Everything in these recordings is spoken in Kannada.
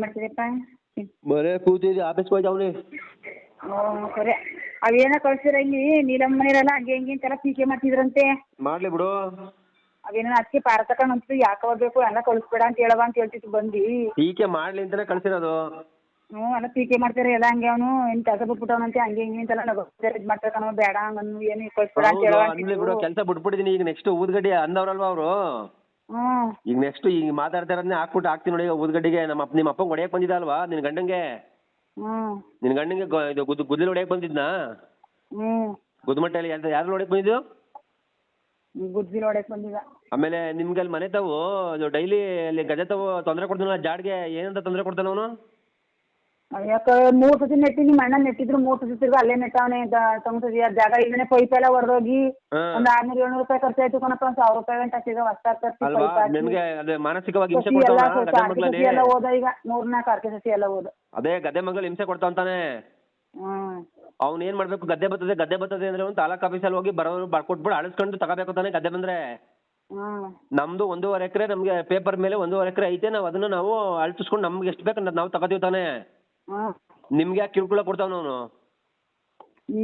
ಮಾಡ್ತಿದ್ದೀಯಪ್ಪ ಬರೇ ಕೂತಿದ್ದೆ ಆಫೀಸ್ಗೆ ಅವನಿ ಹ್ಞೂ ಸರಿ. ಅವೇನೋ ಕಳ್ಸಿರ ಇಲ್ಲಿ ನೀಲಮ್ಮ ಮನೆಯಲ್ಲ ಹಂಗೆ ಹಿಂಗೆ ಅಂತೆಲ್ಲ ಟೀಕೆ ಮಾಡ್ತಿದ್ರಂತೆ. ಮಾಡ್ಲಿ ಬಿಡು. ಅವೇನ ಅದಕ್ಕೆ ಪಾರ ತಕೊಂಡ್ ಅಂತಿದ್ರು ಯಾಕೆ ಹೋಗ್ಬೇಕು ಎಲ್ಲ ಕಳಿಸ್ಬೇಡ ಅಂತ ಹೇಳವ ಅಂತ ಹೇಳ್ತಿತ್ತು ಬಂದು. ಟೀಕೆ ಮಾಡ್ಲಿ ಅಂತಾನೆ ಕಳ್ಸಿರೋದು. ಹ್ಞೂ ಅಲ್ಲ ಟೀಕೆ ಮಾಡ್ತಾರೆ ಎಲ್ಲ ಹಂಗೆ ಅವನು ಏನು ಕೆಲಸ ಬಿಟ್ಬಿಟ್ಟವನಂತೆ ಹಂಗೆ ಹಿಂಗೆ ಅಂತೆಲ್ಲ ನಾವು ಇದು ಮಾಡ್ತಾರೆ ಬೇಡ ಹಂಗನ್ನು ಏನು ಕಳಿಸ್ಬೇಡ ಅಂತ ಹೌದು ಹೇಳವ ಅನ್ಲಿ ಬಿಡು ಕೆಲಸ ಬಿಟ್ಬಿಟ್ಟಿದೀನಿ ಈಗ ನೆಕ್ಸ್ಟ್ ಊದ್ಗಡ್ಡಿ ಅಂದವ್ರಲ್ವಾ ಅವರು? ಈಗ ನೆಕ್ಸ್ಟ್ ಈಗ ಮಾತಾಡ್ತಾ ಇರೋದನ್ನೇ ಹಾಕ್ಬಿಟ್ಟು ಹಾಕ್ತೀನಿ ನೋಡಿ ಈಗ ಊದ್ಗಡ್ಡಿಗೆ ನಮ್ಮ ಅಪ್ಪ ನಿಮ್ಮ ಅಪ್ಪ ಹೊಡೆಯಕ್ಕೆ ಬಂದಿದ್ದ ಅಲ್ವಾ ನಿನ್ ಗಂಡಂಗೆ? ಹ್ಮ್. ನಿನ್ನ ಗಂಡಂಗೆ ಗೊ- ಇದು ಗುದ್ ಹೊಡೆಯಕ್ಕೆ ಬಂದಿದ್ನಾ? ಹ್ಞೂ ಗುದ್ಮಟ್ಟಲ್ಲಿ ಯಾರು ಯಾರು ಹೊಡೆಯಕ್ಕೆ ಬಂದಿದ್ದು? ಆಮೇಲೆ ನಿಮ್ಗೆ ಅಲ್ಲಿ ಮನೆ ತಾವು ಡೈಲಿ ಅಲ್ಲಿ ಗಜ ತಾವು ತೊಂದರೆ ಕೊಡ್ತಾನಲ್ಲ ಜಾಡ್ಗೆ ಏನಂತ ತೊಂದರೆ ಕೊಡ್ತಾನ ಅವನು? ಯಾಕೆ ಮೂರು ಸತಿ ನೆಟ್ಟಿನಿ ನಿಮ್ಮ ಅಣ್ಣ ನೆಟ್ಟಿದ್ರು ಮೂರು ಸತಿ ತಿರ್ಗಿ ಅಲ್ಲೇ ನೆಟ್ಟವನೆ. ಸತಿ ಜಾಗ ಇದನ್ನೇ ಪೈಪ್ ಎಲ್ಲ ಹೊಡೆದೋಗಿ ಒಂದ್ ಆರ್ನೂರು ಏಳ್ನೂರು ರೂಪಾಯಿ ಖರ್ಚಾಯ್ತು ಕಣಪ್ಪ ಒಂದ್ ಸಾವಿರ ರೂಪಾಯಿ ಗಂಟೆ ಹಚ್ಚಿದ ನಿಮ್ಗೆ ಅದೇ ಮಾನಸಿಕವಾಗಿ ಹಿಂಸೆ ಎಲ್ಲ ಕೊಡ್ತಾವ ಹೋದ ಈಗ ಮೂರ್ನಾಲ್ಕು ಅರ್ಕೆ ಸಸಿ ಎಲ್ಲ ಹೋದ. ಅದೇ ಗದ್ದೆ ಮಗಳು ಹಿಂಸೆ ಕೊಡ್ತಾವ ಅಂತಾನೆ. ಹ್ಮ್ ಅವ್ನು ಏನ್ ಮಾಡ್ಬೇಕು? ಗದ್ದೆ ಬರ್ತದೆ ಗದ್ದೆ ಬರ್ತದೆ ಅಂದ್ರೆ ಒಂದ್ ತಾಲೂಕ್ ಆಫೀಸಲ್ಲಿ ಹೋಗಿ ಬರೋರು ಬಿಡ್ ಅಳಿಸ್ಕೊಂಡು ತಗೋಬೇಕು ತಾನೆ ಗದ್ದೆ ಬಂದ್ರೆ. ನಮ್ದು ಒಂದೂವರೆ ಎಕರೆ ನಮ್ಗೆ ಪೇಪರ್ ಮೇಲೆ ಒಂದೂವರೆ ಎಕರೆ ಐತೆ ನಾವು ಅದನ್ನ ನಾವು ಅಳಿಸ್ಕೊಂಡು ನಮ್ಗೆ ಎಷ್ಟು ಬೇಕಂದ್ರೆ ನಾವು ತಗೋತೀವಿ ತಾನೆ. ಹ್ಮ್ ನಿಮ್ಗೆ ಯಾಕೆ ಕಿರುಕುಳ ಕೊಡ್ತಾವ್ ಅವನು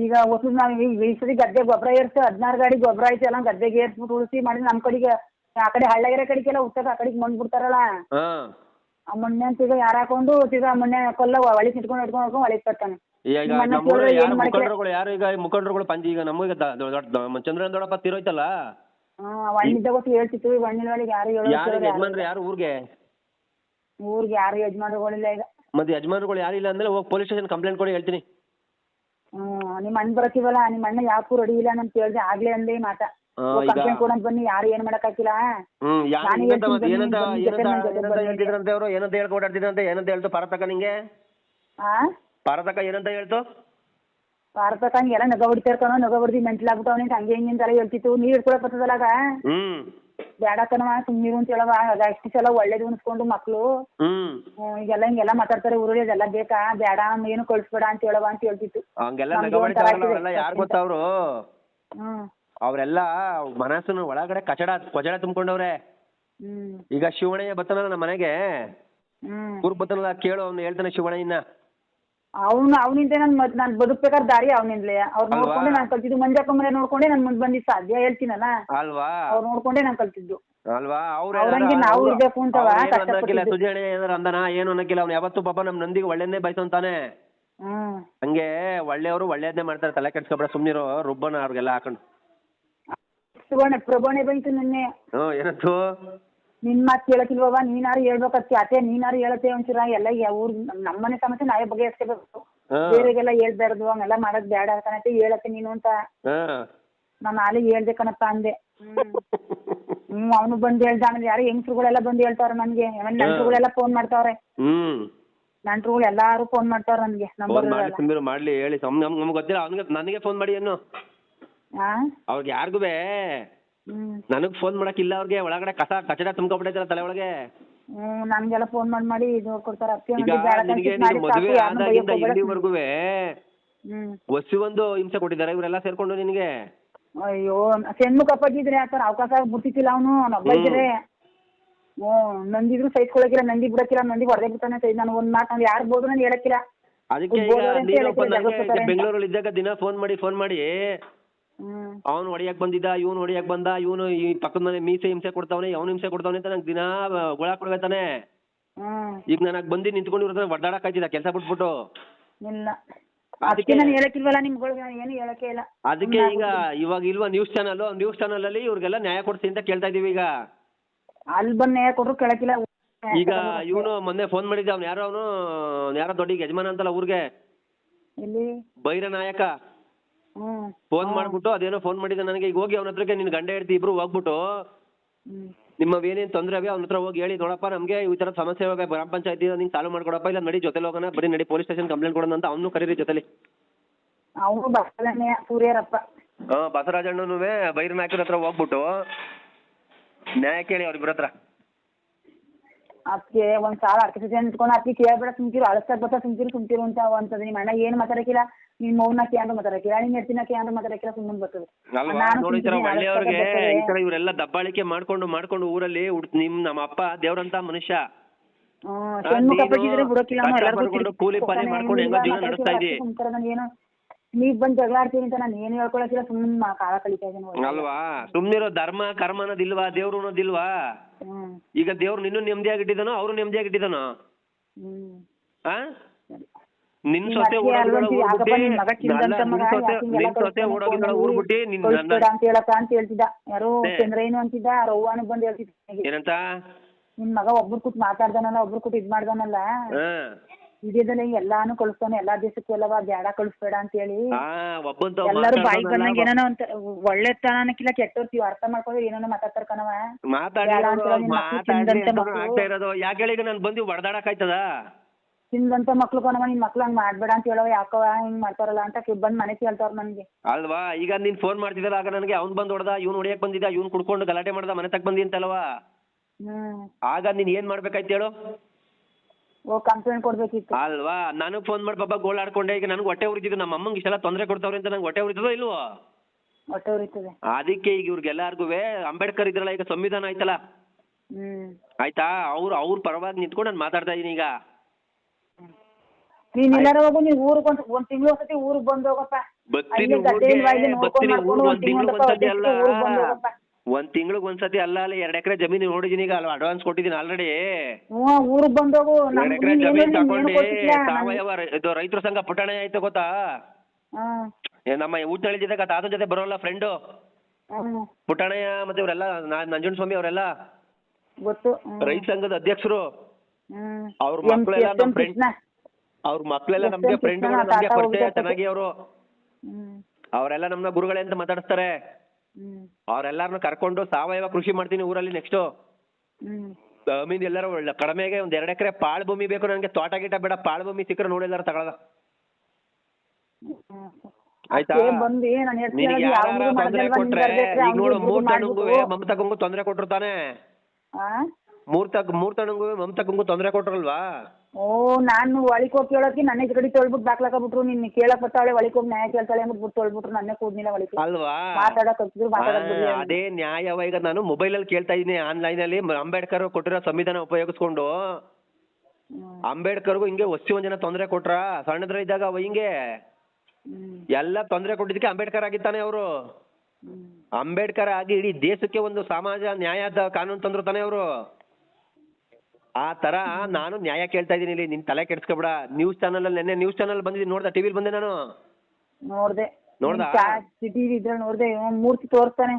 ಈಗ ಒಟ್ಟು ನಾವು ಈಗ ಈ ಸರಿ ಗದ್ದೆ ಗೊಬ್ಬರ ಏರ್ಸಿ ಹದಿನಾರು ಗಾಡಿ ಗೊಬ್ಬರ ಐತಿ ಎಲ್ಲ ಗದ್ದೆಗೆ ಏರ್ಸ್ಬಿಟ್ಟು ಉಳಿಸಿ ಮಾಡಿ ನಮ್ಮ ಕಡೆಗೆ ಆ ಕಡೆ ಹಳ್ಳಗೆರೆ ಕಡೆಗೆಲ್ಲ ಉತ್ತಕ ಆ ಕಡೆಗೆ ಮಣ್ಣು ಬಿಡ್ತಾರಲ್ಲ ಹಾ. ಆ ಮಣ್ಣೆ ಅಂತ ಈಗ ಯಾರು ಹಾಕೊಂಡು ಈಗ ಮೊನ್ನೆ ಕೊಲ್ಲ ಒಳಗೆ ಇಟ್ಕೊಂಡು ಇಟ್ಕೊಂಡು ಹೋಗ್ಕೊಂಡು ಒಳಗೆ ಬರ್ತಾನೆ ಈಗ ನಿಮ್ಮ ಅಣ್ಣ ನಮ್ಮ ಕೇಳಿದ್ರೆ ಯಾರು ಏನ್? ಮುಖಂಡರುಗಳು ಯಾರು ಈಗ ಈ ಮುಖಂಡರುಗಳು ಪಂಚ ಈಗ ನಮಗೆ ಚಂದ್ರನ್ ದೊಡ್ಡಪ್ಪ ತೀರೋಯ್ತಲ್ಲ? ಹ್ಮ್ ಹಣ್ಣಿದ್ದ ಗೊತ್ತು ಹೇಳ್ತಿತ್ತು ಈಗ ಹಣ್ಣಿನ ಒಳಗೆ ಯಾರು ಯಾರು ಹೇಳೋದು ಯಜಮಾನ್ರು ಯಾರು ಊರಿಗೆ? ಊರಿಗೆ ಯಾರು ಯಜಮಾನ್ರುಗಳಿಲ್ಲ ಈಗ. ಮತ್ತೆ ಯಜಮಾನ್ರುಗಳು ಯಾರಿಲ್ಲ ಅಂದ್ರೆ ಹೋಗಿ ಪೊಲೀಸ್ ಸ್ಟೇಷನ್ ಕಂಪ್ಲೇಂಟ್ ಕೊಡಿ ಹೇಳ್ತೀನಿ. ಹ್ಮ್ ನಿಮ್ಮ ಅಣ್ಣ ಬರತ್ತಿವಲ್ಲ ನಿಮ್ಮ ಅಣ್ಣ ಯಾಕೂ ರೆಡಿ ಇಲ್ಲ ಅಂತ ಕೇಳಿದೆ ಆಗ್ಲೇ ಅಂದೆ ಮಾತ. ಆ, ಈಗ ಕಂಪ್ಲೇಂಟ್ ಕೊಡಂತ ಬನ್ನಿ ಯಾರು ಏನ್ ಮಾಡಕ್ಕಾಗಿಲ್ಲ ಹ್ಮ್ ಯಾರು ನಾನೇ ಏನಂತ ಹೇಳ್ತೀನಿ ಏನಂತ ಬನ್ನಿ, ಏನಂತ ಜೊತೆ ನನ್ ಏನಂತ ಬನ್ನಿ. ಹೇಳ್ತಿದ್ರಂತೆ ಅವರು? ಏನಂತ ಹೇಳ್ಕೊ ಓಡಾಡ್ತಿದ್ರಂತೆ? ಏನಂತ ಹೇಳ್ತು ಪಾರತಕ ನಿಂಗೆ? ಆ? ಪಾರತಕ ಏನಂತ ಹೇಳ್ತು? ನಗ ಹೊಡಿತಾರ ಕಣೋ ನಗ ಹೊಡ್ದಿ ಮೆಂಟ್ಲ್ ಆಗ್ಬಿಟ್ಟವನೆ ಹಂಗೆ ಹಿಂಗೆ ಅಂತೆಲ್ಲ ಹೇಳ್ತಿತ್ತು. ನೀರ್ ಹಿಡ್ಕೊಳಕ್ ಬರ್ತದಲ್ಲ ಆಗ? ಹ್ಮ್. ಬೇಡ ಕಣವ ಸುಮ್ಮನಿರು ಅಂತ ಹೇಳವ ಅಷ್ಟು ಸಲ ಒಳ್ಳೇದು ಉಣಿಸ್ಕೊಂಡು ಮಕ್ಳು. ಹ್ಮ್. ಹ್ಮ್, ಈಗೆಲ್ಲ ಹಿಂಗೆಲ್ಲ ಮಾತಾಡ್ತಾರೆ ಊರಲ್ಲಿ ಅದೆಲ್ಲ ಬೇಕಾ? ಬೇಡ ಏನು ಕಳ್ಸಬೇಡ ಅಂತ ಹೇಳವ ಅಂತ ಹೇಳ್ತಿತ್ತು. ಹಂಗೆಲ್ಲ ನಮ್ದು ನಗ ಒಂಥರ ಹೊಡಿತಾರಲ್ಲ ಅವರೆಲ್ಲ ಯಾರು ಗೊತ್ತಾ ಅವರು ಹ್ಮ್. ಅವರೆಲ್ಲ ಮನಸ್ಸನ್ನು ಒಳಗಡೆ ಕಚಡ ಕೊಜಡ ತುಂಬಿಕೊಂಡವ್ರೆ. ಹ್ಮ್. ಈಗ ಶಿವಣಯ್ಯ ಬರ್ತಾನಲ್ಲ ನಮ್ಮ ಮನೆಗೆ ಹ್ಮ್. ಊರ್ಗ್ ಬರ್ತಾನಲ್ಲ ಕೇಳು ಅವ್ನು ಹೇಳ್ತಾನೆ ಶಿವಣ್ಣಯ್ಯನ ಅವ್ನು ಅವನಿಂದ ನನ್ ಮತ್ ನಾನು ಬದುಕ್ಬೇಕಾದ್ರೆ ದಾರಿ ಅವನಿಂದಲೇ. ಅವ್ರು ಅಲ್ವಾ? ನೋಡ್ಕೊಂಡೆ ನಾನು ಕಲ್ತಿದ್ದು. ಮಂಜಪ್ಪ ಮನೆ ನೋಡ್ಕೊಂಡೆ ನಾನು ಮುಂದೆ ಬಂದಿದ್ದು ಸಾಧ್ಯ. ಹೇಳ್ತೀನಲ್ಲ? ಅಲ್ವಾ? ಅವ್ರು ನೋಡ್ಕೊಂಡೆ ನಾನು ಕಲ್ತಿದ್ದು. ಅಲ್ವಾ? ಅವ್ರು ಅವ್ರಂಗೆ ನಾವು ಇರ್ಬೇಕು ಅಂತವ ಕಷ್ಟಪಟ್ಟಿದ್ದು. ಸುಜಯಣ್ಣ ಏನಾರ ಅಂದನ? ಏನು ಅನ್ನಕ್ಕಿಲ್ಲ. ಅವ್ನು ಯಾವತ್ತೂ ಪಾಪ ನಮ್ ನಂದಿಗೆ ಒಳ್ಳೆಯನ್ನೇ ಬಯಸಂತಾನೆ ಹ್ಮ್. ಹಂಗೆ ಒಳ್ಳೆಯವರು ಒಳ್ಳೇದೇ ಮಾಡ್ತಾರೆ. ತಲೆ ಕೆಡ್ಸ್ಕೊಬೇಡ. ಸುಮ್ನಿರೋ. ರುಬ್ಬನ ಅವ್ರಿಗೆಲ್ಲ ಹಾಕೊಂಡು. ಪ್ರಭಾಣೆ ಪ್ರಭಾಣೆ ಬಂತು ನಿನ್ನೆ. ಹ್ಞೂ ಏನಂತು? ನಿನ್ ಮಾತು ಕೇಳಕ್ಕಿಲ್ವವ ನೀನಾರು ಹೇಳ್ಬೇಕತ್ತೆ ಅತ್ತೆ ನೀನಾರು ಹೇಳತ್ತೆ ಒಂಚೂರ. ಎಲ್ಲ ಊರ್ ನಮ್ಮನೆ ಸಮಸ್ಯೆ ನಾವೇ ಬಗೆಹರಿಸ್ಕೋಬೇಕು. ಹಾಂ. ಬೇರೆಗೆಲ್ಲ ಹೇಳ್ಬಾರ್ದು. ಹಂಗೆಲ್ಲ ಮಾಡೋದ್ ಬೇಡ ಕಣತ್ತೆ ಹೇಳತ್ತೆ ನೀನು ಅಂತ. ಹಾ. ನಾನು ನಾಳೆಗೆ ಹೇಳ್ದೆ ಕಣಪ್ಪ ಅಂದೆ. ಹ್ಮ್. ಅವನು ಬಂದು ಹೇಳ್ದ. ಆಮೇಲೆ ಯಾರು ಹೆಂಗ್ಸ್ರುಗಳೆಲ್ಲ ಬಂದು ಹೇಳ್ತಾವ್ರೆ ನನ್ಗೆ. ಆಮೇಲೆ ನೆಂಟ್ರುಗಳೆಲ್ಲ ಫೋನ್ ಮಾಡ್ತಾವ್ರೆ. ಹ್ಮ್. ನೆಂಟ್ರುಗಳು ಎಲ್ಲಾರು ಫೋನ್ ಮಾಡ್ತಾವ್ರ ನನ್ಗೆ ನಂಬರ್ ಮಾಡಿ ಮಾಡ್ಲಿ ಹೇಳಿ. ನಮ್ಗೆ ಗೊತ್ತಿಲ್ಲ. ಅವನಿಗೆ ನನಗೆ ಫೋನ್ ಮಾಡಿ ಏನು ಹಾ ಅವ್ರಿಗೆ ಯಾರಿಗೂ ಹ್ಮ್. ನನಗೆ ಫೋನ್ ಮಾಡಕ್ಕಿಲ್ಲ ಅವ್ರಿಗೆ ಒಳಗಡೆ ಕಸ ಕಚಡ ತುಂಬ್ಕೊಬಿಟ್ಟೈತಲ್ಲ ತಲೆ ಒಳಗೆ ಹ್ಮ್ ನನ್ಗೆಲ್ಲ ಫೋನ್ ಮಾಡಿ ಮಾಡಿ ಇದು ಕೊಡ್ತಾರೆ. ಅತ್ತೆ ಈಗ ಬೇಡ ನಿನಗೆ ಕಣ್ರೀ, ಮಾಡಿ ನೀನು ಮದುವೆ ಸಾಕು, ಯಾರ್ನೂ ಆದಾಗಿಂದ ಬೈಯಕ್ ಹೋಗ್ಬೇಡ. ಇಲ್ಲಿವರೆಗೂ ಹ್ಮ್. ಒಸಿ ಒಂದು ಹಿಂಸೆ ಕೊಟ್ಟಿದ್ದಾರೆ ಇವರೆಲ್ಲ ಸೇರ್ಕೊಂಡು ನಿನಗೆ. ಅಯ್ಯೋ ಸೆಣ್ಮುಖ ಕಪ್ಪಾಗಿದ್ರೆ ಆ ಥರ ಅವಕಾಶ ಬಿಡ್ತಿತ್ತಿಲ್ಲ ಅವನು ಒಬ್ಬ ಇದ್ರೆ. ಹ್ಞೂ ನಂದಿದ್ರು ಸಹಿಸ್ಕೊಳಕಿಲ್ಲ ನಂದಿ ಬಿಡಕ್ಕಿಲ್ಲ ನಂದಿ ಹೊರಗೆ ಬಿಡ್ತಾನೆ ಸೈ ನಾನು ಒಂದ್ ಮಾತು ನಾನು ಯಾರು ಬೋದು ನಾನು ಹೇಳಕ್ಕಿಲ್ಲ. ಅದಕ್ಕೆ ಈಗ ಬೋಲೋರು ಅಂತ ನೀನು ನನಗೆ ಅಂತ. ಬೆಂಗಳೂರಲ್ಲಿ ಇದ್ದಾಗ ದಿನ ಫೋನ್ ಮಾಡಿ ಫೋನ್ ಮಾಡಿ. ಹ್ಮ್ ಅವ್ನು ಹೊಡಿಯಕ್ ಬಂದಿದ್ದ ಇವನು ಹೊಡಿಯಕ್ ಬಂದ ಇವನು ಈ ಪಕ್ಕದ ಮನೆ ಮೀಸೆ ಹಿಂಸೆ ಕೊಡ್ತಾವನೆ ಅವನು ಹಿಂಸೆ ಕೊಡ್ತಾವನೆ ಅಂತ ನಂಗೆ ದಿನ ಗೊಳ ಕೊಡ್ಬೇಕಾನೆ ಈಗ ನನಗೆ ಬಂದು ನಿಂತ್ಕೊಂಡು ಇವ್ರ ಹತ್ರ ಒದ್ದಾಡಕ್ ಆಯ್ತಿಲ್ಲ ಕೆಲಸ ಬಿಟ್ಬಿಟ್ಟು. ಇಲ್ಲ. ಅದಕ್ಕೆ- ಅದಕ್ಕೆ ನಾನು ಹೇಳಕ್ಕಿಲ್ವಲ್ಲ ನಿಮ್ಗಳಿಗೆ ನಾನು ಏನು ಹೇಳಕ್ಕೆ ಇಲ್ಲ. ಅದಕ್ಕೆ ಈಗ ಇವಾಗ ಇಲ್ವಾ ನ್ಯೂಸ್ ಚಾನಲ್ ನ್ಯೂಸ್ ಚಾನಲ್ ಅಲ್ಲಿ ಇವ್ರಿಗೆಲ್ಲ ನ್ಯಾಯ ಕೊಡ್ಸಿ ಅಂತ ಕೇಳ್ತಾ ಇದೀವಿ ಈಗ. ಅಲ್ಲಿ ಬಂದು ನ್ಯಾಯ ಕೊಟ್ರು ಕೇಳಕ್ಕಿಲ್ಲ. ಈಗ ಇವನು ಮೊನ್ನೆ ಫೋನ್ ಮಾಡಿದ್ದ ಅವ್ನು ಯಾರೋ ಅವನು ಯಾರೋ ದೊಡ್ಡ ಯಜಮಾನ ಅಂತಲ್ಲ ಊರಿಗೆ. ಬೈರ ನಾಯಕ. ಹ್ಮ್. ಫೋನ್ ಮಾಡ್ಬಿಟ್ಟು ಅದೇನೋ ಫೋನ್ ಮಾಡಿದ ನನಗೆ ಈಗ ಹೋಗಿ ಅವನ ಹತ್ರಕ್ಕೆ ನಿನ್ ಗಂಡ ಹೇಳ್ತಿ ಇಬ್ರು ಹೋಗ್ಬಿಟ್ಟು ನಿಮ್ಮ ನಿಮ್ಮವೇನೇನು ತೊಂದರೆ ಅವ್ನ ಹತ್ರ ಹೋಗಿ ಹೇಳಿ ನೋಡಪ್ಪ ನಮಗೆ ಈ ಥರ ಸಮಸ್ಯೆ ಇವಾಗ ಗ್ರಾಮ ಪಂಚಾಯತಿ ನಿಂಗೆ ಸಾಲ್ವ್ ಮಾಡ್ಕೊಡಪ್ಪ ಇಲ್ಲ ನಡಿ ಜೊತೆ ಹೋಗೋಣ ಬರೀ ನಡಿ ಪೊಲೀಸ್ ಸ್ಟೇಷನ್ ಕಂಪ್ಲೇಂಟ್ ಕೊಡೋಣ ಅಂತ ಅವನು ಕರೀರಿ ಜೊತೆಲಿ. ಅವನು ಬರ್ತಾನೆ ಸೂರ್ಯರಪ್ಪ. ಹಾಂ ಬಸವರಾಜಣ್ಣನೂ ಬೈರನ ಹತ್ರ ಹೋಗ್ಬಿಟ್ಟು ನ್ಯಾಯ ಕೇಳಿ ಅವ್ರಿಬ್ರ ಹತ್ರ. ಅದಕ್ಕೆ ಒಂದು ಸಾಲ ಅರ್ಕೆ ಸತಿ ಇಟ್ಕೊಂಡು ಅದಕ್ಕೆ ಕೇಳ್ಬೇಡ ಸುಮ್ಕಿರು ಅಳಸ್ತಾಗ ಬರ್ತಾ ಸುಮ್ಕಿರು ಸುಮ್ಕಿರು ಅಂತ ಅಂತದ ನಿಮ್ಮ ಅಣ್ಣ ಏನ್ ಮಾತಾಡಕಿಲ್ಲ ನಿಮ್ಮ ಮೌನ ಏನಾರು ಮಾತಾಡಕ್ಕಿಲ್ಲ ನಿಮ್ಮ ಹೆತ್ತಿನಕ್ಕೆ ಏನಾರು ಮಾತಾಡಕ್ಕಿಲ್ಲ ಸುಮ್ಮನೆ ಬರ್ತದೆ ಅಲ್ವಾ ನೋಡಿ ಈ ಬರ್ತದೆ. ಇವರೆಲ್ಲ ದಬ್ಬಾಳಿಕೆ ಮಾಡ್ಕೊಂಡು ಮಾಡ್ಕೊಂಡು ಊರಲ್ಲಿ ನಿಮ್ ನಮ್ಮ ಅಪ್ಪ ದೇವ್ರಂತ ಮನುಷ್ಯ ಹ್ಮ್ ಅನ್ನೋ ಎಲ್ಲರಿಗೂ ಕೂಲಿ ಪಾಲಿ ಮಾಡ್ಕೊಂಡು ಹೆಂಗೋ ಜೀವನ ನಡೆಸ್ತಾ ಇದ್ದಿ. ನೀವ್ ಬಂದ್ ಜಗಳ ಆಡ್ತೀನಿ ಅಂತ ನಾನು ಏನು ಹೇಳ್ಕೊಳಕಿಲ್ಲ ಸುಮ್ಮನೆ ಕಾಲ ಕಳಿತಾ ಇದ್ದೀನಿ ಅಲ್ವಾ? ಸುಮ್ನಿರೋ ಧರ್ಮ ಕರ್ಮ ಅನ್ನೋದಿಲ್ವಾ ದೇವ್ರು ಅನ್ನೋದಿಲ್ವಾ ಹ್ಮ್. ಈಗ ದೇವ್ರು ನಿನ್ನೂ ನೆಮ್ಮದಿಯಾಗಿಟ್ಟಿದ್ದಾನೋ ಅವರು ನೆಮ್ಮದಿಯಾಗಿಟ್ಟಿದ್ದಾನೋ ಹ್ಮ್. ಆ? ನಿನ್ ಸೊಸೆ ಓಡೋಗಿದ್ದಾಳ ನಿನ್ ಅಂತ ಹೇಳಕ ಅಂತ ಹೇಳ್ತಿದ್ದ. ಯಾರೋ ಚಂದ್ರ ಏನು ಅಂತಿದ್ದ ರವ್ವಾನು ಬಂದು ಹೇಳ್ತಿದ್ದ. ಏನಂತ? ನಿನ್ ಮಗ ಒಬ್ರು ಕೂತ್ ಮಾತಾಡ್ದಾನಲ್ಲ ಒಬ್ರು ಕೂತ್ ಇದ್ ಮಾಡ್ದಾನಲ್ಲ. ಹಾ ವಿಡಿಯೋದಲ್ಲಿ ಎಲ್ಲಾನು ಕಳಿಸ್ತಾನೆ ಎಲ್ಲಾ ದೇಶಕ್ಕೂ ಎಲ್ಲವ ಬ್ಯಾಡ ಕಳಿಸ್ಬೇಡ ಅಂತ ಹೇಳಿ ಆ ಒಬ್ಬಂತ ಎಲ್ಲರೂ ಬಾಯಿಗೆ ಬಂದಂಗ ಏನಾನ ಅಂತ ಒಳ್ಳೆತನಕ್ಕಿಲ್ಲ ಕೆಟ್ಟೋರ್ತೀವಿ ಅರ್ಥ ಮಾಡ್ಕೊಂಡ್ರೆ ಏನೇನೋ ಮಾತಾಡ್ತಾರ ಕಣವ ಮಾತಾಡಿ ಬೇಡ ಅಂತ ಹೇಳಿ ನಿನ್ ಮಕ್ಳು ತಿಂದಂತ ಮಕ್ಳು. ಆಗ್ತಾ ಇರೋದು. ಯಾಕೆ ಹೇಳಿ ನಾನು ಬಂದು ಹೊಡೆದಾಡಕ್ ಆಯ್ತದ? ತಿಂದಂತ ಮಕ್ಳು ಕಣವ ನಿನ್ ಮಕ್ಳು ಹಂಗ್ ಮಾಡ್ಬೇಡ ಅಂತ ಹೇಳವ ಯಾಕವ ಹಿಂಗ್ ಮಾಡ್ತಾರಲ್ಲ ಅಂತ ಕಿ- ಬಂದ್ ಮನೆ ಕೇಳ್ತಾವ್ರ ನನ್ಗೆ. ಅಲ್ವಾ ಈಗ ನೀನ್ ಫೋನ್ ಮಾಡ್ತಿದ್ದಲ್ಲ ಆಗ ನನಗೆ ಅವ್ನ್ ಬಂದ್ ಹೊಡೆದ ಇವ್ನು ಹೊಡಿಯಕ್ ಬಂದಿದ್ದ ಇವ್ನು ಕುಡ್ಕೊಂಡು ಗಲಾಟೆ ಮಾಡ್ದ ಮನೆ ತಕ್ ಬಂದಿ ಅಂತಲ್ವಾ? ಹ್ಮ್. ಆಗ ನೀನ್ ಏನ್ ಮಾಡ್ಬೇಕಾಯ್ತು ಹೇಳು? ಓ ಕಂಪ್ಲೇಂಟ್ ಕೊಡ್ಬೇಕಿತ್ತು. ಅಲ್ವಾ? ನಾನು ಫೋನ್ ಮಾಡಿ ಪಾಪ ಗೋಳ್ ಆಡ್ಕೊಂಡೆ. ಈಗ ನನಗೆ ಹೊಟ್ಟೆ ಉರಿತಿದ್ದು ನಮ್ಮ ಅಮ್ಮಂಗೆ ಇಷ್ಟೆಲ್ಲ ತೊಂದ್ರೆ ಕೊಡ್ತಾವ್ರೆ ಅಂತ ನಂಗೆ ಹೊಟ್ಟೆ ಉರಿತದೋ ಇಲ್ವೋ? ಹೊಟ್ಟೆ ಉರಿತದೆ. ಅದಕ್ಕೆ ಈಗ ಇವ್ರಿಗೆಲ್ಲರಿಗೂ ಅಂಬೇಡ್ಕರ್ ಇದ್ರಲ್ಲ ಈಗ ಸಂವಿಧಾನ ಆಯ್ತಲ್ಲ? ಹ್ಮ್. ಆಯ್ತಾ? ಅವ್ರು ಅವ್ರ ಪರವಾಗಿ ನಿಂತ್ಕೊಂಡು ನಾನು ಮಾತಾಡ್ತಾ ಇದೀನಿ ಈಗ. ನೀನ್ ಎಲ್ಲಾರ ಹೋಗು ನೀವ್ ಊರಿಗೆ ಒಂದ್ ಒಂದ್ ತಿಂಗಳು ಒಂದ್ಸತಿ ಊರಿಗೆ ಬಂದ್ ಹೋಗಪ್ಪ. ಬರ್ತೀನಿ ಅಲ್ಲಿ ಗದ್ದೆ ಊರ್ಗೆ, ಬಾಯಿಲಿ ನೋಡ್ಕೊಂಡ್ ಬರ್ತೀನಿ ಒಂದ್ ಒಂದ್ ತಿಂಗ್ಳು ಒಂದ್ಸತಿ ಅಲ್ಲ. ಊರಿಗೆ ಬಂದ್ ಹೋಗಪ್ಪ. ಒಂದ್ ತಿಂಗ್ಳಿಗ್ ಒಂದ್ಸತಿ ಅಲ್ಲ ಅಲ್ಲ ಎರಡ್ ಎಕರೆ ಜಮೀನು ನೋಡಿದೀನಿ ಈಗ ಅಲ್ವಾ ಅಡ್ವಾನ್ಸ್ ಕೊಟ್ಟಿದ್ದೀನಿ ಆಲ್ರೆಡಿ ಹ್ಞೂ ಊರಿಗೆ ಬಂದೋಗು ಎರಡ್ ಎಕರೆ ನೀನ್ ಜಮೀನ್ ಏನೇನು ನೀನ್ ತಗೊಂಡು ಸಾವಯವ ರೈ- ಇದು ರೈತರ ಸಂಘ ಪುಟಾಣಿ ಆಯ್ತು ಗೊತ್ತಾ? ನಮ್ಮ ಏ, ನಮ್ಮ ಊಟಳಿದ್ದಾಗ ತಾತನ ಜೊತೆ ಬರೋಲ್ಲ ಫ್ರೆಂಡು ಪುಟಾಣಯ್ಯ ಮತ್ತೆ ಇವರೆಲ್ಲ ನಂಜುಂಡ ಸ್ವಾಮಿ ಅವರೆಲ್ಲ. ಗೊತ್ತು ರೈತ ಸಂಘದ ಅಧ್ಯಕ್ಷರು. ಅವ್ರ ಮಕ್ಕಳೆಲ್ಲ ನಮ್ ಫ್ರೆಂಡ್ ಅವ್ರ ಎಂ ನಮ್ಗೆ ಫ್ರೆಂಡ್ ತಾತ ಪರಿಚಯ ಚೆನ್ನಾಗಿ ಅವರು. ಅವರೆಲ್ಲ ನಮ್ನ ಗುರುಗಳೇ ಅಂತ ಮಾತಾಡಿಸ್ತಾರೆ. ಅವ್ರೆಲ್ಲಾರನ್ನ ಕರ್ಕೊಂಡು ಸಾವಯವ ಕೃಷಿ ಮಾಡ್ತೀನಿ ಊರಲ್ಲಿ ನೆಕ್ಸ್ಟ್ ಹ್ಮ್ ಮೀನ್ ಎಲ್ಲರೂ ಒಳ್ಳೆ ಕಡಿಮೆಗೆ ಒಂದ್ ಎರಡು ಎಕರೆ ಪಾಳ್ ಭೂಮಿ ಬೇಕು ನನಗೆ ತೋಟ ಗೀಟ ಬೇಡ ಪಾಳ್ ಭೂಮಿ ಸಿಕ್ಕರೆ ನೋಡಿ ಎಲ್ಲಾರು ತಗೊಳದ ಹ್ಮ್. ಆಯ್ತಾ ನಿನಗೆ ಯಾರು ತೊಂದ್ರೆ ಕೊಟ್ರೆ ಈಗ ನೋಡು ಮೂರ್ ಮಾಡ್ಬಿಟ್ಟು. ಮಮತಕ್ಕಂಗೂ ತೊಂದ್ರೆ ಕೊಟ್ರು ತಾನೆ ಆ? ಮೂರ್ ತಗ್ ಮೂರ್ ತಣ್ಣಂಗೂ ಮಮತಕ್ಕಂಗೂ ತೊಂದ್ರೆ ಕೊಟ್ರಲ್ವಾ ಓ ನಾನು ಒಳಿಕ್ ಹೋಗಿ ಕೇಳೋಕೆ ನನ್ನ ಕಡೆ ತೊಳ್ಬಿಟ್ಟು ಬಾಕ್ಲಾಕಬಿಟ್ರು ನಿನ್ನ ಕೇಳಕ್ ಬರ್ತಾಳೆ ಒಳಿಕ್ ಹೋಗಿ ನ್ಯಾಯ ಕೇಳ್ತಾಳೆ ಅಂದ್ಬಿಟ್ಟು ತೊಳ್ಬಿಟ್ರು ನನ್ನೇ ಕೂದ್ನಿಲ್ಲ ಒಳಿಕ್ ಅಲ್ವಾ? ಮಾತಾಡಕ್ ಹಚ್ಚಿದ್ರು ಮಾತಾಡಕ್ ಆ, ಅದೇ ನ್ಯಾಯವ ಈಗ ನಾನು ಮೊಬೈಲ್ ಅಲ್ಲಿ ಕೇಳ್ತಾ ಇದೀನಿ ಆನ್ಲೈನ್ ಅಲ್ಲಿ ಮ- ಅಂಬೇಡ್ಕರ್ ಕೊಟ್ಟಿರೋ ಸಂವಿಧಾನ ಉಪಯೋಗಿಸ್ಕೊಂಡು. ಅಂಬೇಡ್ಕರ್ಗೂ ಹಿಂಗೆ ಒಸಿ ಒಂದ್ ಜನ ತೊಂದ್ರೆ ಕೊಟ್ರ ಸಣ್ಣದ್ರ ಇದ್ದಾಗ ಅವ ಹಿಂಗೆ. ಎಲ್ಲ ತೊಂದ್ರೆ ಕೊಟ್ಟಿದ್ದಕ್ಕೆ ಅಂಬೇಡ್ಕರ್ ಆಗಿತ್ತಾನೆ ಅವರು. ಅಂಬೇಡ್ಕರ್ ಆಗಿ ಇಡೀ ದೇಶಕ್ಕೆ ಒಂದು ಸಮಾಜ ನ್ಯಾಯದ ಕಾನೂನು ತಂದ್ರು ತಾನೆ ಅವರು. ಆ ತರ ನಾನು ನ್ಯಾಯ ಕೇಳ್ತಾ ಇದೀನಿ ಇಲ್ಲಿ. ನಿನ್ ತಲೆ ಕೆಡ್ಸ್ಕೊಬಿಡ. ನ್ಯೂಸ್ ಚಾನಲ್ ಅಲ್ಲಿ ನೆನ್ನೆ ನ್ಯೂಸ್ ಚಾನಲ್ ಬಂದಿದ್ದೀನಿ. ನೋಡ್ದ ಟಿವಿ ಬಂದೆ ನಾನು. ನೋಡ್ದೆ. ನೋಡ್ದಾ? ಟಿವಿ ಇದ್ರ ನೋಡ್ದೆ ಮೂರ್ತಿ ತೋರಿಸ್ತಾನೆ.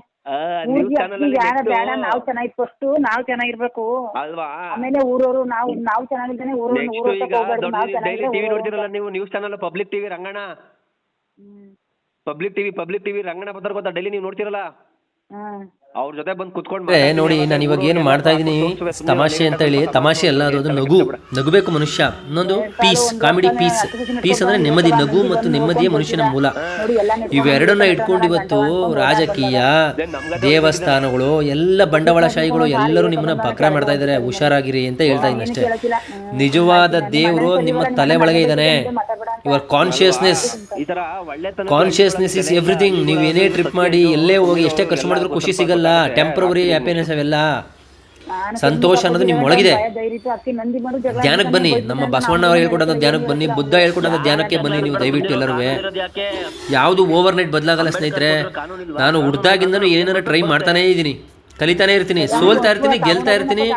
ಯಾರ ಬೇಡ ಅಲ್ಲಿ ನಾವ್ ಚೆನ್ನಾಗಿ ಫಸ್ಟ್ ನಾವ್ ಚೆನ್ನಾಗಿರ್ಬೇಕು. ಅಲ್ವಾ? ಆಮೇಲೆ ಊರವರು ನಾವು ನಾವ್ ಚೆನ್ನಾಗಿದ್ದಾನೆ ಊರು ನೆಕ್ಸ್ಟ್ ಈಗ ಹೋಗ್ಬಾರ್ದು ನಾವ್ ಡೈಲಿ ಟಿವಿ ನೋಡ್ತಿರಲ್ಲ ನೀವು news channel public TV Ranganna public TV public TV Ranganna ಬರ್ತಾರೆ ಗೊತ್ತಾ? ಡೈಲಿ ನೀವು ನೋಡ್ತಿರಲ್ಲ? ಹ್ಮ್. ಅವ್ರ ಜೊತೆ ಬಂದು ಕುತ್ಕೊಂಡು ಅಂದ್ರೆ ನೋಡಿ ನಾನು ಇವಾಗ ಏನು ಮಾಡ್ತಾ ಇದ್ದೀನಿ ತಮಾಷೆ ಅಂತ ಹೇಳಿ ತಮಾಷೆ ಅಲ್ಲ ಅದು ಅದು ನಗು ನಗುಬೇಕು ಮನುಷ್ಯ ಇನ್ನೊಂದು ಪೀಸ್ ಕಾಮಿಡಿ ಪೀಸ್ ಪೀಸ್ ಅಂದ್ರೆ ನೆಮ್ಮದಿ ನಗು ಮತ್ತು ನೆಮ್ಮದಿಯ ಮನುಷ್ಯನ ಮೂಲ ಇವೆರಡನ್ನ ಇಟ್ಕೊಂಡು ಇವತ್ತು ರಾಜಕೀಯ ದೇವಸ್ಥಾನಗಳು ಎಲ್ಲ ಬಂಡವಾಳಶಾಹಿಗಳು ಎಲ್ಲರೂ ನಿಮ್ಮನ್ನ ಬಕ್ರ ಮಾಡ್ತಾ ಇದ್ದಾರೆ ಹುಷಾರಾಗಿರಿ ಅಂತ ಹೇಳ್ತಾ ಇದ್ದೀನಿ ಅಷ್ಟೇ ನಿಜವಾದ ದೇವರು ನಿಮ್ಮ ತಲೆ ಒಳಗೆ ಇದ್ದಾನೆ ಯುವರ್ ಕಾನ್ಶಿಯಸ್ನೆಸ್ ಈ ತರ ಒಳ್ಳೆತನ ಕಾನ್ಶಿಯಸ್ನೆಸ್ ಇಸ್ ಎವ್ರಿಥಿಂಗ್ ನೀವು ಏನೇ ಟ್ರಿಪ್ ಮಾಡಿ ಎಲ್ಲೇ ಹೋಗಿ ಎಷ್ಟೇ ಖರ್ಚು ಮಾಡಿದ್ರು ಖುಷಿ ಸಿಗಲ್ಲ ಟೆಂಪ್ರವರಿ ಹ್ಯಾಪಿನೆಸ್ ಅವೆಲ್ಲ ಸಂತೋಷ ಅನ್ನೋದು ನಿಮ್ಮ ಒಳಗಿದೆ. ಧ್ಯಾನಕ್ಕೆ ಬನ್ನಿ. ನಮ್ಮ ಬಸವಣ್ಣ ಅವ್ರು ಹೇಳ್ಕೊಟ್ಟಂಥ ಧ್ಯಾನಕ್ಕೆ ಬನ್ನಿ. ಬುದ್ಧ ಹೇಳ್ಕೊಟ್ಟಂಥ ಧ್ಯಾನಕ್ಕೆ ಬನ್ನಿ ನೀವು ದಯವಿಟ್ಟು ಎಲ್ಲರೂ. ಯಾವುದು ಓವರ್ ನೈಟ್ ಬದಲಾಗಲ್ಲ ಸ್ನೇಹಿತರೆ. ನಾನು ಹುಡ್ದಾಗಿಂದನೂ ಏನಾರ ಟ್ರೈ ಮಾಡ್ತಾನೆ ಇದ್ದೀನಿ. ಕಲಿತಾನೆ ಇರ್ತೀನಿ. ಸೋಲ್ತಾ ಇರ್ತೀನಿ ಗೆಲ್ತಾ ಇರ್ತೀನಿ.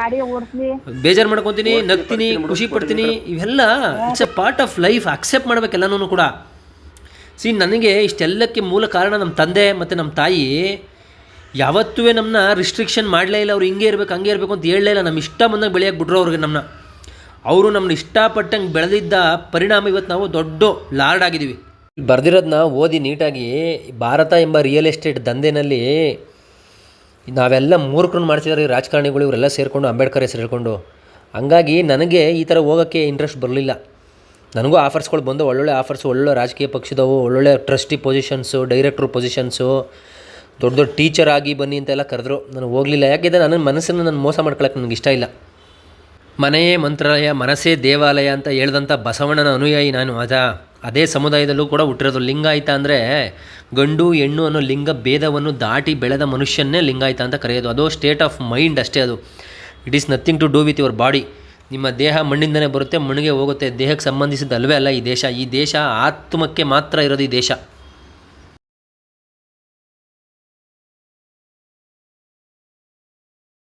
ಬೇಜಾರು ಮಾಡ್ಕೊತೀನಿ ನಗ್ತೀನಿ ಖುಷಿ ಪಡ್ತೀನಿ. ಇವೆಲ್ಲ it's a part of life accept ಮಾಡ್ಬೇಕೆಲ್ಲನೂ ಕೂಡ. ಸಿ ನನಗೆ ಇಷ್ಟೆಲ್ಲಕ್ಕೆ ಮೂಲ ಕಾರಣ ನಮ್ಮ ತಂದೆ ಮತ್ತು ನಮ್ಮ ತಾಯಿ. ಯಾವತ್ತೂ ನಮ್ಮನ್ನ ರಿಸ್ಟ್ರಿಕ್ಷನ್ ಮಾಡಲೇ ಇಲ್ಲ, ಅವ್ರು ಹಿಂಗೆ ಇರಬೇಕು, ಹಂಗೆ ಇರಬೇಕು ಅಂತ ಹೇಳಲೇ ಇಲ್ಲ. ನಮ್ಮ ಇಷ್ಟ ಬಂದಾಗ ಬೆಳೆಯೋಕೆ ಬಿಟ್ರು ಅವ್ರಿಗೆ ನಮ್ಮನ್ನ ಅವರು ನಮ್ಮನ್ನ ಇಷ್ಟಪಟ್ಟಂಗೆ ಬೆಳೆದಿದ್ದ ಪರಿಣಾಮ ಇವತ್ತು ನಾವು ದೊಡ್ಡ ಲಾರ್ಡ್ ಆಗಿದ್ದೀವಿ. ಬರೆದಿರೋದನ್ನ ಓದಿ ನೀಟಾಗಿ ಭಾರತ ಎಂಬ ರಿಯಲ್ ಎಸ್ಟೇಟ್ ದಂಧೆನಲ್ಲಿ ನಾವೆಲ್ಲ ಮೂರ್ಖರನ್ನ ಮಾಡ್ತಿದ್ದಾರೆ ಈ ರಾಜಕಾರಣಿಗಳು, ಇವರೆಲ್ಲ ಸೇರಿಕೊಂಡು ಅಂಬೇಡ್ಕರ್ ಹೆಸರು ಹೇಳ್ಕೊಂಡು. ಹಂಗಾಗಿ ನನಗೆ ಈ ಥರ ಹೋಗೋಕ್ಕೆ ಇಂಟ್ರೆಸ್ಟ್ ಬರಲಿಲ್ಲ. ನನಗೂ ಆಫರ್ಸ್ಗಳು ಬಂದು ಒಳ್ಳೊಳ್ಳೆ ಆಫರ್ಸ್, ಒಳ್ಳೊಳ್ಳೆ ರಾಜಕೀಯ ಪಕ್ಷದವು, ಒಳ್ಳೊಳ್ಳೆ ಟ್ರಸ್ಟಿ ಪೊಸಿಷನ್ಸು ಡೈರೆಕ್ಟ್ರ್ ಪೊಸಿಷನ್ಸು ದೊಡ್ಡ ದೊಡ್ಡ ಟೀಚರ್ ಆಗಿ ಬನ್ನಿ ಅಂತೆಲ್ಲ ಕರೆದ್ರು. ನಾನು ಹೋಗಲಿಲ್ಲ. ಯಾಕೆಂದರೆ ನನ್ನ ಮನಸ್ಸನ್ನು ನಾನು ಮೋಸ ಮಾಡ್ಕೊಳಕ್ಕೆ ನನಗೆ ಇಷ್ಟ ಇಲ್ಲ. ಮನೆಯೇ ಮಂತ್ರಾಲಯ, ಮನಸ್ಸೇ ದೇವಾಲಯ ಅಂತ ಹೇಳ್ದಂಥ ಬಸವಣ್ಣನ ಅನುಯಾಯಿ ನಾನು. ಅದ, ಅದೇ ಸಮುದಾಯದಲ್ಲೂ ಕೂಡ ಹುಟ್ಟಿರೋದು ಲಿಂಗಾಯತ ಅಂದರೆ ಗಂಡು, ಹೆಣ್ಣು ಅನ್ನೋ ಲಿಂಗ ಭೇದವನ್ನು ದಾಟಿ ಬೆಳೆದ ಮನುಷ್ಯನ್ನೇ ಲಿಂಗಾಯಿತ ಅಂತ ಕರೆಯೋದು. ಅದು ಸ್ಟೇಟ್ ಆಫ್ ಮೈಂಡ್ ಅಷ್ಟೇ ಅದು. It is nothing to do with your body ನಿಮ್ಮ ದೇಹ ಮಣ್ಣಿಂದನೇ ಬರುತ್ತೆ, ಮಣ್ಣಿಗೆ ಹೋಗುತ್ತೆ. ದೇಹಕ್ಕೆ ಸಂಬಂಧಿಸಿದ ಅಲ್ವೇ ಅಲ್ಲ ಈ ದೇಶ. ಈ ದೇಶ ಆತ್ಮಕ್ಕೆ ಮಾತ್ರ ಇರೋದು ಈ ದೇಶ.